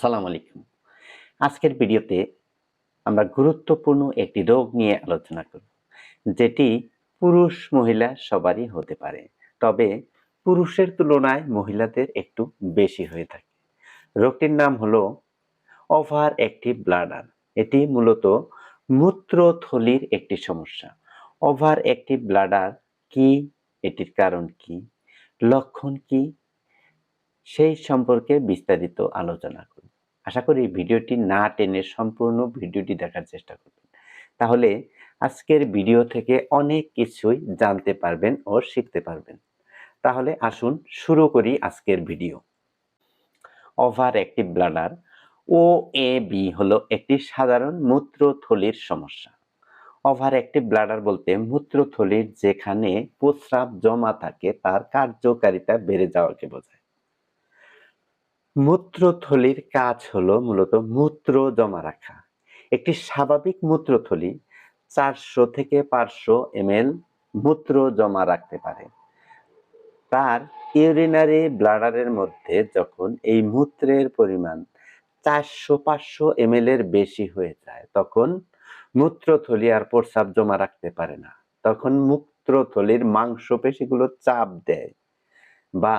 সালাম আলাইকুম। আজকের ভিডিওতে আমরা গুরুত্বপূর্ণ একটি রোগ নিয়ে আলোচনা করব, যেটি পুরুষ মহিলা সবারই হতে পারে। তবে পুরুষের তুলনায় মহিলাদের একটু বেশি হয়ে থাকে। রোগটির নাম হলো ওভার অ্যাক্টিভ ব্লাডার। এটি মূলত মূত্রথলির একটি সমস্যা। ওভার অ্যাক্টিভ ব্লাডার কি? এটির কারণ কি? লক্ষণ কি? সেই সম্পর্কে বিস্তারিত আলোচনা করব আশা করি ভিডিওটি না টেনে সম্পূর্ণ ভিডিওটি দেখার চেষ্টা করবেন। তাহলে আজকের ভিডিও থেকে অনেক কিছুই জানতে পারবেন ও শিখতে পারবেন। তাহলে আসুন শুরু করি আজকের video. Over active bladder, O A B হলো একটি সাধারণ মূত্রথলির সমস্যা। ওভার অ্যাক্টিভ ব্লাডার বলতে মূত্রথলির যেখানে প্রস্রাব জমা থাকে তার কার্যকারিতা বেড়ে যাওয়াকে বোঝায়। মূত্রথলির কাজ হলো মূলত মূত্র জমা রাখা। একটি স্বাভাবিক মূত্রথলি চারশো থেকে পাঁচশো এমএল মূত্র জমা রাখতে পারে। তার ইউরিনারি ব্লাডারের মধ্যে যখন এই মূত্রের পরিমাণ চারশো পাঁচশো এমএল এর বেশি হয়ে যায়, তখন মূত্রথলি আর প্রস্রাব জমা রাখতে পারে না। তখন মূত্রথলির মাংসপেশিগুলো চাপ দেয় বা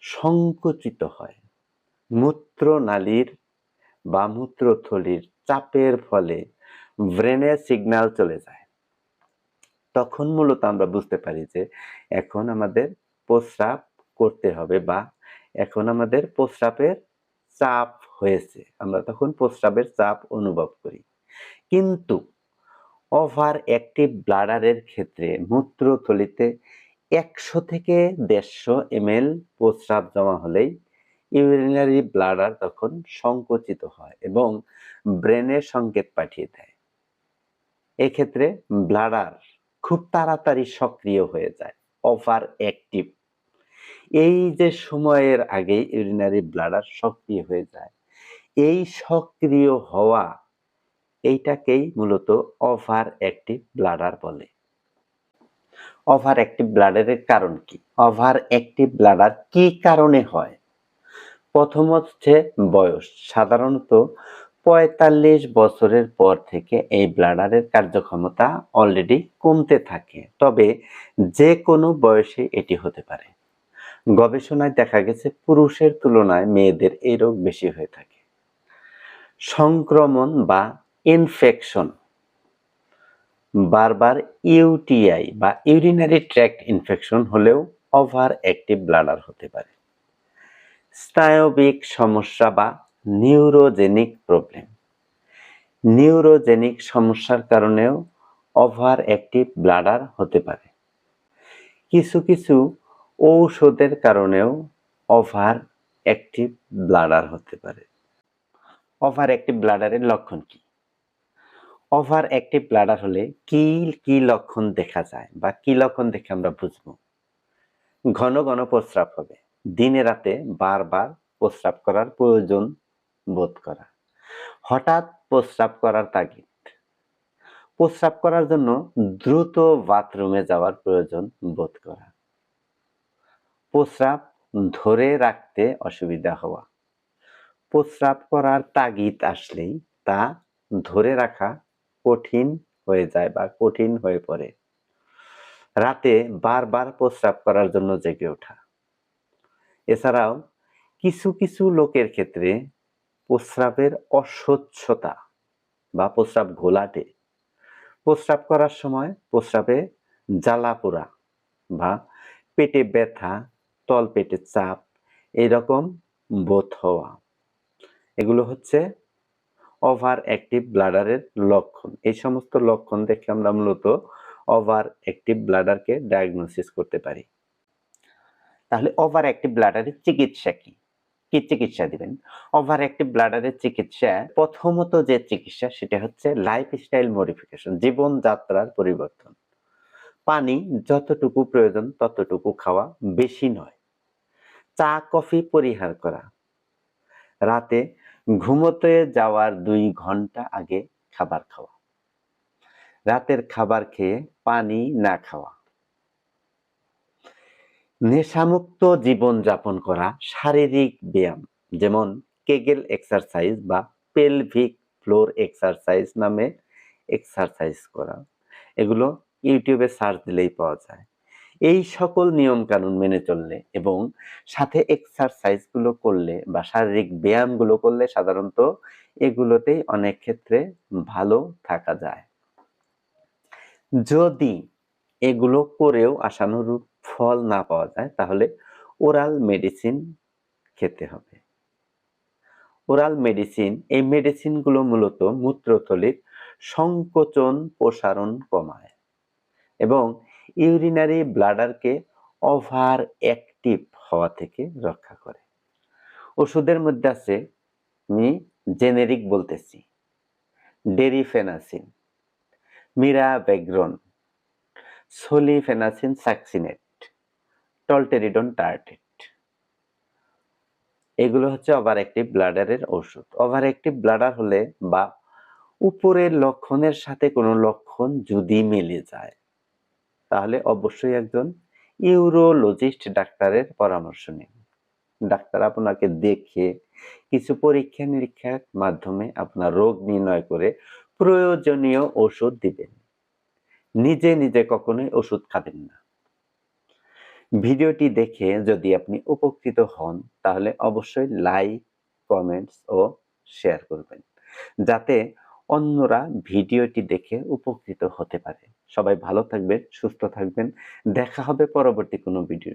সংকুচিত হয়। মূত্রনালীর বা মূত্রথলির চাপের ফলে ব্রেনে সিগন্যাল চলে যায়। তখন মূলত আমরা বুঝতে পারি যে এখন আমাদের প্রস্রাব করতে হবে বা এখন আমাদের প্রস্রাবের চাপ হয়েছে। আমরা তখন প্রস্রাবের চাপ অনুভব করি। কিন্তু ওভার অ্যাক্টিভ ব্লাডারের ক্ষেত্রে মূত্রথলিতে একশো থেকে দেড়শো এমএল প্রস্রাব জমা হলেই ইউরিনারি ব্লাডার তখন সংকুচিত হয় এবং ব্রেনে সংকেত পাঠিয়ে দেয়। এক্ষেত্রে ব্লাডার খুব তাড়াতাড়ি সক্রিয় হয়ে যায় ওভার অ্যাক্টিভ এই যে সময়ের আগে ইউরিনারি ব্লাডার সক্রিয় হয়ে যায়, এই সক্রিয় হওয়া এইটাকেই মূলত ওভার অ্যাক্টিভ ব্লাডার বলে। ওভার অ্যাক্টিভ ব্লাডারের কারণ কি? ওভার অ্যাক্টিভ ব্লাডার কি কারণে হয়? প্রথম হচ্ছে বয়স। সাধারণত পঁয়তাল্লিশ বছরের পর থেকে এই ব্লাডারের কার্যক্ষমতা অলরেডি কমতে থাকে। তবে যে কোনো বয়সে এটি হতে পারে। গবেষণায় দেখা গেছে পুরুষের তুলনায় মেয়েদের এই রোগ বেশি হয়ে থাকে। সংক্রমণ বা ইনফেকশন বারবার ইউটিআই বা ইউরিনারি ট্র্যাক্ট ইনফেকশন হলেও ওভার অ্যাক্টিভ ব্লাডার হতে পারে। স্নায়বিক সমস্যা বা নিউরোজেনিক প্রবলেম নিউরোজেনিক সমস্যার কারণেও ওভার অ্যাক্টিভ ব্লাডার হতে পারে। কিছু কিছু ঔষধের কারণেও ওভার অ্যাক্টিভ ব্লাডার হতে পারে। ওভার অ্যাক্টিভ ব্লাডারের লক্ষণ কি? ওভার অ্যাক্টিভ ব্লাডার হলে কি কি লক্ষণ দেখা যায় বা কি লক্ষণ দেখে আমরা বুঝব? ঘন ঘন প্রস্রাব হবে। দিনে রাতে বারবার প্রস্রাব করার প্রয়োজন বোধ করা। হঠাৎ প্রস্রাব করার তাগিদ। প্রস্রাব করার জন্য দ্রুত বাথরুমে যাওয়ার প্রয়োজন বোধ করা। প্রস্রাব ধরে রাখতে অসুবিধা হওয়া। প্রস্রাব করার তাগিদ আসলেই তা ধরে রাখা কঠিন হয়ে যায় বা কঠিন হয়ে পড়ে। রাতে বারবার প্রস্রাব করার জন্য জেগে ওঠা। এছাড়াও কিছু কিছু লোকের ক্ষেত্রে প্রস্রাবের অস্বচ্ছতা বা প্রস্রাব ঘোলাটে। প্রস্রাব করার সময় প্রস্রাবে জ্বালা পোড়া বা পেটে ব্যথা তল পেটে চাপ এরকম বোধ হওয়া। এগুলো হচ্ছে ওভার অ্যাক্টিভ ব্লাডারের লক্ষণ। এই সমস্ত লক্ষণ দেখে আমরা মূলত ওভার অ্যাক্টিভ ব্লাডারকে ডায়াগনোসিস করতে পারি। তাহলে ওভার অ্যাক্টিভ ব্লাডারের চিকিৎসা কি? কি চিকিৎসা দিবেন? ওভার অ্যাক্টিভ ব্লাডারের চিকিৎসা প্রথমত যে চিকিৎসা, সেটা হচ্ছে লাইফস্টাইল মডিফিকেশন জীবনযাত্রার পরিবর্তন। পানি যতটুকু প্রয়োজন ততটুকু খাওয়া বেশি নয়। চা, কফি পরিহার করা। রাতে ঘুমোতে যাওয়ার দুই ঘণ্টা আগে খাবার খাওয়া। রাতের খাবার খেয়ে পানি না খাওয়া। নেশামুক্ত জীবন যাপন করা শারীরিক ব্যায়াম, যেমন কেগেল এক্সারসাইজ বা পেলভিক ফ্লোর এক্সারসাইজ নামে এক্সারসাইজ করা। এগুলো ইউটিউবে সার্চ দিলেই পাওয়া যায়। এই সকল নিয়ম কানুন মেনে চললে এবং সাথে এক্সারসাইজগুলো করলে বা শারীরিক ব্যায়ামগুলো করলে সাধারণত এগুলোতেই অনেক ক্ষেত্রে ভালো থাকা যায়। যদি এগুলো করেও আশানুরূপ ফল না পাওয়া যায়, তাহলে ওরাল মেডিসিন খেতে হবে। ওরাল মেডিসিন, এই মেডিসিনগুলো মূলত মূত্রথলির সংকোচন প্রসারণ কমায় এবং ইউরিনারি ব্লাডারকে ওভার অ্যাক্টিভ হওয়া থেকে রক্ষা করে। ওষুধের মধ্যে আছে, আমি জেনেরিক বলতেছি, ডেরিফেনাসিন, মিরাবেগ্রন, সোলিফেনাসিন সাকসিনেট। টলটেরিডন টার্টেট এগুলো হচ্ছে ওভার অ্যাক্টিভ ব্লাডারের ওষুধ। ওভার অ্যাক্টিভ ব্লাডার হলে বা উপরের লক্ষণের সাথে কোনো লক্ষণ যদি মিলে যায়, তাহলে অবশ্যই একজন ইউরোলজিস্ট ডাক্তারের পরামর্শ নিন। ডাক্তার আপনাকে দেখে কিছু পরীক্ষা নিরীক্ষার মাধ্যমে আপনার রোগ নির্ণয় করে প্রয়োজনীয় ওষুধ দিবেন। নিজে নিজে কখনোই ওষুধ খাবেন না। ভিডিওটি দেখে যদি আপনি উপকৃত হন, তাহলে অবশ্যই লাইক, কমেন্টস ও শেয়ার করবেন। যাতে অন্যরা ভিডিওটি দেখে উপকৃত হতে পারে। সবাই ভালো থাকবেন, সুস্থ থাকবেন। দেখা হবে পরবর্তী কোনো ভিডিও